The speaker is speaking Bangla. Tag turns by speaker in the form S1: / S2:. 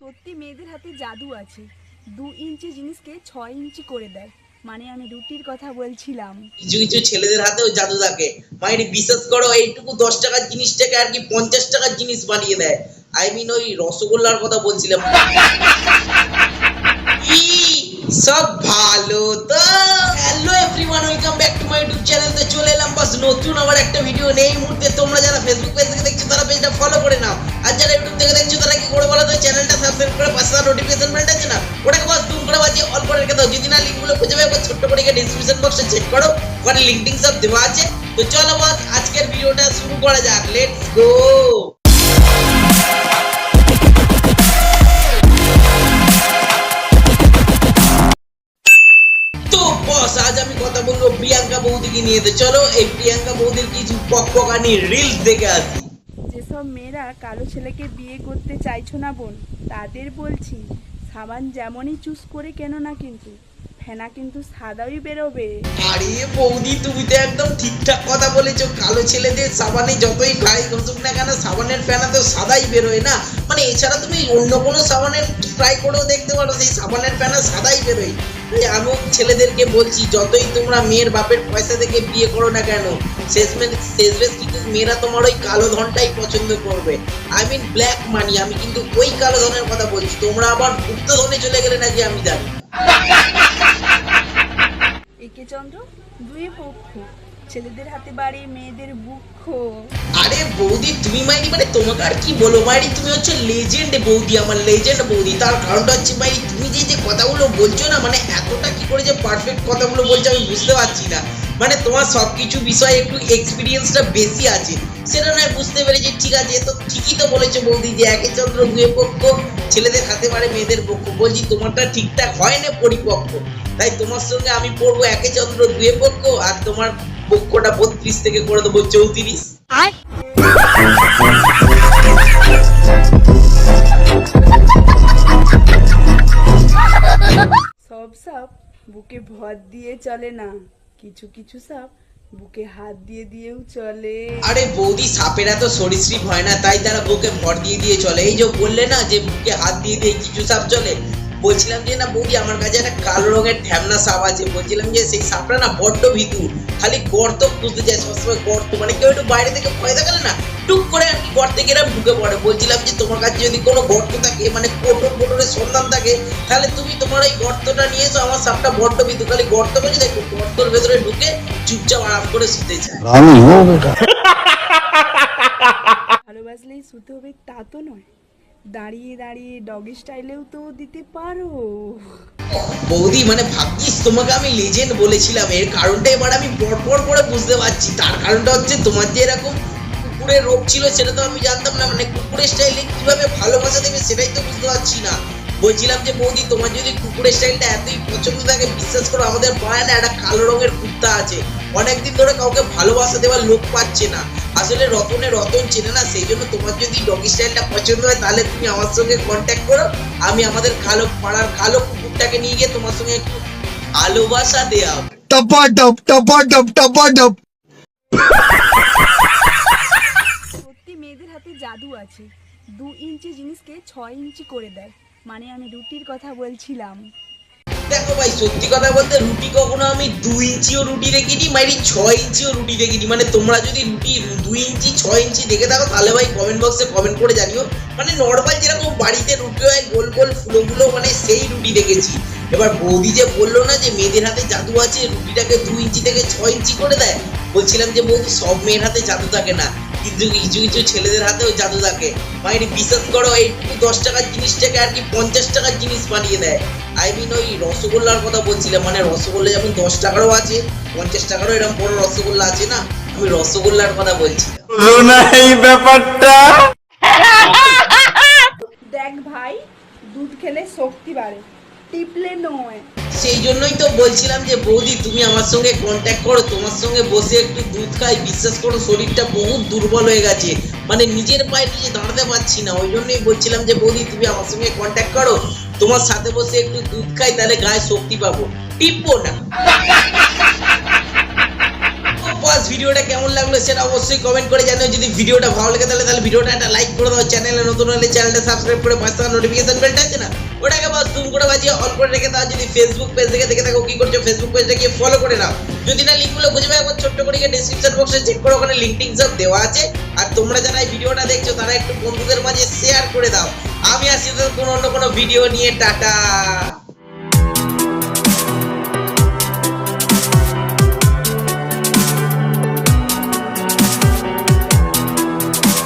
S1: সত্যি মেয়েদের হাতে জাদু আছে। দু ইঞ্চি জিনিসকে ছয় ইঞ্চি করে দেয়। মানে আমি রুটির কথা বলছিলাম।
S2: কিছু কিছু ছেলেদের হাতেও জাদু থাকে। মানে বিশ্বাস করো, এইটুকু দশ টাকার জিনিসটাকে আর কি পঞ্চাশ টাকার জিনিস বানিয়ে দেয়। আই মিন ওই রসগোল্লার কথা বলছিলাম। সব ভালো তো। Hello everyone welcome back to my YouTube channel এলাম নতুন আবার একটা ভিডিও নেই মুহূর্তে তোমরা যারা ফেসবুক পেজ থেকে দেখছ, তারা পেজটা ফলো করে নাও। আর যারা ইউটিউব থেকে দেখছ, তারা কি করে বলো চ্যানেলটা সাবস্ক্রাইব করে পাশে তার নোটিফিকেশন বেলটা আছে না? ওটাকে বাস তুম করে বাজিয়ে অল করে রেখে দাও। যদি না লিঙ্কগুলো খুঁজে পাবে ছোট্ট করে গিয়ে ডিসক্রিপশন বক্সে চেক করো। ওখানে লিঙ্ক টিঙ্ক সব দেওয়া আছে। তো চলো বাস আজকের ভিডিওটা শুরু করা যাক। লেটস গো প্রিয়াঙ্কা বৌদিকে নিয়ে তো চলো এই প্রিয়াঙ্কা বৌদির কিছু পকপকানি রিলস দেখে আসি।
S1: যেসব মেয়েরা কালো ছেলেকে বিয়ে করতে চাইছো না বোন তাদের বলছি সাবান যেমনই চুজ করে কেন না কিন্তু ফেনা কিন্তু সাদাই বেরোবে।
S2: আরে বৌদি তুমি তো একদম ঠিকঠাক কথা বলেছ। কালো ছেলেদের সাবানে যতই গায়ে ঘষুক না কেন সাবানের ফেনা তো সাদাই বেরোয় না। মানে এছাড়া তুমি অন্য কোনো সাবানের ট্রাই করেও দেখতে পারো সেই সাবানের ফেনা সাদাই বেরোয়। আমি ছেলেদেরকে বলছি, যতই তোমরা মেয়ের বাপের পয়সা থেকে বিয়ে করো না কেন, শেষমেশ শেষমেশ কিন্তু মেয়েরা তোমার ওই কালো ধনটাই পছন্দ করবে। আই মিন ব্ল্যাক মানি আমি কিন্তু ওই কালো ধনের কথা বলছি। তোমরা আবার গুপ্ত ধনে চলে গেলে নাকি আমি জানি।
S1: একে চন্দ্র? দুই পক্ষ। ছেলেদের হাতে বাড়ি, মেয়েদের বুক্ষ
S2: আরে বৌদি, তুমি মাইরি মানে তোমাকে আর কি বলো মাইরি, তুমি হচ্ছে লেজেন্ড বৌদি, আমার লেজেন্ড বৌদি। তার কারণটা হচ্ছে মাইরি, তুমি যে যে কথাগুলো বলছো না মানে এতটা কি করে যে পারফেক্ট কথাগুলো বলছো আমি বুঝতে পারছি না। মানে তোমার সব কিছু বিষয়ে একটু এক্সপিরিয়েন্সটা বেশি আছে। সেটা নয়, বুঝতে পেরেছি, ঠিক আছে তো ঠিকই তো বলেছ বৌদি যে একে চন্দ্র দুয়ে পক্ষ, ছেলেদের হাতে পারে মেয়েদের পক্ষ। বলছি, তোমারটা ঠিকঠাক হয় না পরিপক্ক? তাই তোমার সঙ্গে আমি পড়ব একে চন্দ্র দুয়ে পক্ষ, আর তোমার পক্ষটা বত্রিশ থেকে করে দেবো চৌত্রিশ।
S1: সব সাপ বুকে ভর দিয়ে চলে না। কিছু কিছু সাপ বুকে হাত দিয়ে দিয়েও চলে।
S2: আরে বৌদি সাপেরা তো সরীসৃপ হয় না তাই তারা বুকে ভর দিয়ে দিয়ে চলে। এই যে বললে না যে বুকে হাত দিয়ে দিয়ে কিছু সাপ চলে বলছিলাম যে না বৌদি আমার কাছে একটা কালো রঙের ঢ্যামনা সাপ আছে। বলছিলাম যে সেই সাপটা না বড্ড ভীতু খালি গর্ত খুঁজতে যায় সবসময় গর্ত মানে কেউ একটু বাইরে থেকে ভয় দেখালে না টুক করে আর কি গর্তে গেলাম ঢুকে পড়ে। বলছিলাম যে তোমার কাছে যদি কোনো গর্ত থাকে মানে কোটর কোটরের সন্ধান থাকে তাহলে তুমি তোমার এই গর্তটা নিয়ে এসো আমার সাপটা বড্ড ভীতু খালি গর্ত করে দেখো। গর্তর ভেতরে ঢুকে চুপচাপ আরাম করে শুতে
S3: যায়।
S1: ভালোবাসলেই শুতে হবে তা তো নয়। দাঁড়িয়ে দাঁড়িয়ে ডগি স্টাইলেও তো দিতে পারো।
S2: বৌদি মানে ভাবছিস তোমাকে আমি লেজেন্ড বলেছিলাম। এর কারণটা এবার আমি পরপর করে বুঝতে পারছি। তার কারণটা হচ্ছে তোমার যে এরকম কুকুরের রোগ ছিল, সেটা তো আমি জানতাম না। মানে কুকুরের স্টাইলে কীভাবে ভালোবাসা দেবে, সেটাই তো বুঝতে পারছি না। বলছিলাম যে, বৌদি, তোমার যদি কুকুরের স্টাইলটা এতই পছন্দ থাকে, বিশ্বাস করো, আমাদের পাড়ায় না একটা কালো রঙের কুত্তা আছে। অনেকদিন ধরে কাউকে ভালোবাসা দেওয়ার লোক পাচ্ছে না। আসলে রতনে রতন চেনে না সেই জন্য তোমার যদি ডগি স্টাইলটা পছন্দ হয় তাহলে তুমি আমার সঙ্গে কন্ট্যাক্ট করো। আমি আমাদের কালো পাড়ার কালো কুকুরটাকে নিয়ে গিয়ে তোমার সঙ্গে একটু ভালোবাসা দেওয়া
S3: টপা ডপ টপা ডপ টপা ডপ
S1: সত্যি মেয়েদের হাতে জাদু আছে। দু ইঞ্চি জিনিসকে ছয় ইঞ্চি করে দেয়। মানে আমি রুটির কথা বলছিলাম।
S2: দেখো ভাই, সত্যি কথা বলতে রুটি কখনো আমি দু ইঞ্চিও রুটি দেখিনি, মাইরি ছয় ইঞ্চিও রুটি দেখিনি। মানে তোমরা যদি রুটি দুই ইঞ্চি, ছয় ইঞ্চি দেখে থাকো, তাহলে ভাই কমেন্ট বক্সে কমেন্ট করে জানিও। মানে নর্মাল যেরকম বাড়িতে রুটি হয়, গোল গোল ফুলো মানে সেই রুটি দেখেছি। এবার বৌদি যে বলল না যে মেয়েদের হাতে জাদু আছে, রুটিটাকে দু ইঞ্চি থেকে ছয় ইঞ্চি করে দেয়? বলছিলাম যে বৌদি, সব মেয়ের হাতে জাদু থাকে না। কিন্তু কিছু কিছু ছেলেদের হাতেও জাদু থাকে। মায়ের বিশ্বাস করো এইটুকু দশ টাকার জিনিসটাকে আর কি পঞ্চাশ টাকার জিনিস বানিয়ে দেয়। আই মিন ওই রসগোল্লার কথা বলছিলাম মানে রসগোল্লা যেমন দশ টাকারও আছে পঞ্চাশ টাকারও এরকম বড় রসগোল্লা আছে না আমি রসগোল্লার কথা বলছিলাম।
S3: এই ব্যাপারটা?
S1: দেখ ভাই দুধ খেলে শক্তি বাড়ে। টিপলে নয়।
S2: সেই জন্যই তো বলছিলাম যে, বৌদি, তুমি আমার সঙ্গে কন্ট্যাক্ট করো, তোমার সঙ্গে বসে একটু দুধ খাই, বিশ্বাস করো, শরীরটা বহুত দুর্বল হয়ে গেছে। মানে নিজের পায়ে নিজে দাঁড়াতে পারছি না, ওই জন্যই বলছিলাম যে, বৌদি, তুমি আমার সঙ্গে কন্ট্যাক্ট করো, তোমার সাথে বসে একটু দুধ খাই, তাহলে গায়ে শক্তি পাবো। টিপবো না। বাস, ভিডিওটা কেমন লাগল সেটা অবশ্যই কমেন্ট করে জানিও। যদি ভিডিওটা ভালো লাগে, তাহলে তাহলে ভিডিওটা একটা লাইক করে দাও। চ্যানেলে নতুন হলে চ্যানেলটা সাবস্ক্রাইব করে পাঁচ টাকা নোটিফিকেশন বেলটা আছে না? ওটাকে বাস জুম করে বাজিয়ে অন করে রেখে দাও। যদি ফেসবুক পেজ থেকে দেখে থাকো, কি করছ? ফেসবুক পেজটা গিয়ে ফলো করে নাও। যদি না লিঙ্কগুলো বুঝে পাই একবার ছোট্ট করে গিয়ে ডিসক্রিপশন বক্সে চেক করো, ওখানে লিঙ্ক টিঙ্ক সব দেওয়া আছে। আর তোমরা যারা এই ভিডিওটা দেখছ, তারা একটু বন্ধুদের মাঝে শেয়ার করে দাও। আমি আসি তো কোনো অন্য কোনো ভিডিও নিয়ে, টাটা।